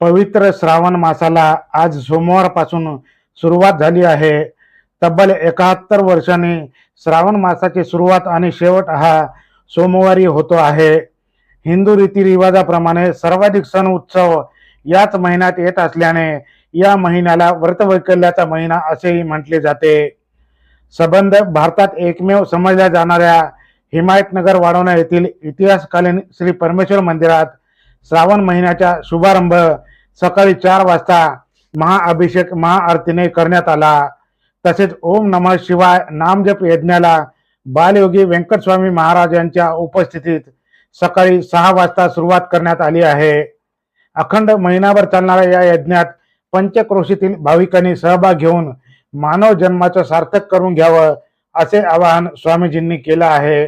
पवित्र श्रावण मासाला आज सोमवारपासून सुरुवात झाली आहे. तब्बल एकाहत्तर वर्षांनी श्रावण मासाची सुरुवात आणि शेवट हा सोमवारी होतो आहे. हिंदू रीतिरिवाजाप्रमाणे सर्वाधिक सण उत्सव याच महिन्यात येत असल्याने या महिन्याला व्रतवैकल्याचा महिना असेही म्हटले जाते. संबंध भारतात एकमेव समजल्या जाणाऱ्या हिमायतनगर वाढवणा येथील इतिहासकालीन श्री परमेश्वर मंदिरात श्रावण महिन्याचा शुभारंभ सकाळी चार वाजता महाअभिषेक महाआरतीने करण्यात आला. तसेच ओम नमः शिवाय नामजप यज्ञाला बालयोगी व्यंकटस्वामी महाराज यांच्या उपस्थितीत सकाळी सहा वाजता सुरुवात करण्यात आली आहे. अखंड महिनाभर चालणाऱ्या या यज्ञात पंचक्रोशीतील भाविकांनी सहभाग घेऊन मानव जन्माचं सार्थक करून घ्यावं असे आवाहन स्वामीजींनी केलं आहे.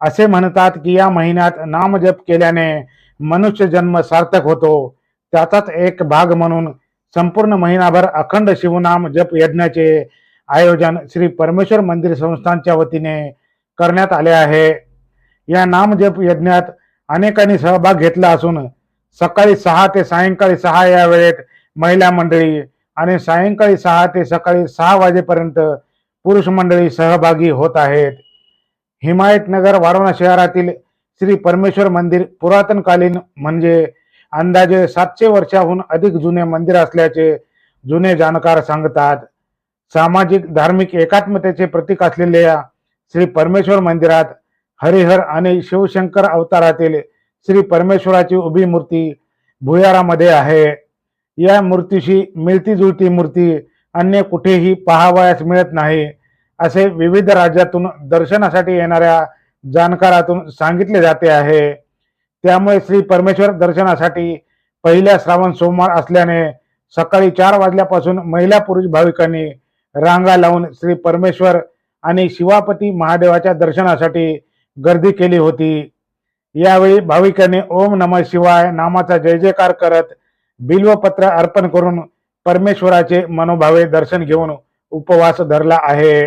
असे म्हणतात की या महिन्यात नामजप केल्याने मनुष्य जन्म सार्थक होतो. त्याचाच एक भाग म्हणून संपूर्ण महिनाभर अखंड शिवनाम जप यज्ञाचे आयोजन श्री परमेश्वर मंदिर संस्थांच्या वतीने करण्यात आले आहे. या नामजप यज्ञात अनेकांनी सहभाग घेतला असून सकाळी सहा ते सायंकाळी सहा या वेळेत महिला मंडळी आणि सायंकाळी सहा ते सकाळी सहा वाजेपर्यंत पुरुष मंडळी सहभागी होत आहेत. हिमायतनगर वारणा शहरातील श्री परमेश्वर मंदिर पुरातनकालीन म्हणजे अंदाजे सातशे वर्षाहून अधिक जुने मंदिर असल्याचे जुने जाणकार सांगतात. सामाजिक धार्मिक एकात्मतेचे प्रतीक असलेल्या श्री परमेश्वर मंदिरात हरिहर आणि शिवशंकर अवतारातील श्री परमेश्वराची उभी मूर्ती भुयारामध्ये आहे. या मूर्तीशी मिळती जुळती मूर्ती अन्य कुठेही पाहावयास मिळत नाही असे विविध राज्यातून दर्शनासाठी येणाऱ्या जाणकारातून सांगितले जाते आहे. त्यामुळे श्री परमेश्वर दर्शनासाठी पहिल्या श्रावण सोमवार असल्याने सकाळी चार वाजल्यापासून महिला पुरुष भाविकांनी रांगा लावून श्री परमेश्वर आणि शिवापती महादेवाच्या दर्शनासाठी गर्दी केली होती. यावेळी भाविकांनी ओम नमः शिवाय नामाचा जय जयकार करत बिल्वपत्र अर्पण करून परमेश्वराचे मनोभावे दर्शन घेऊन उपवास धरला आहे.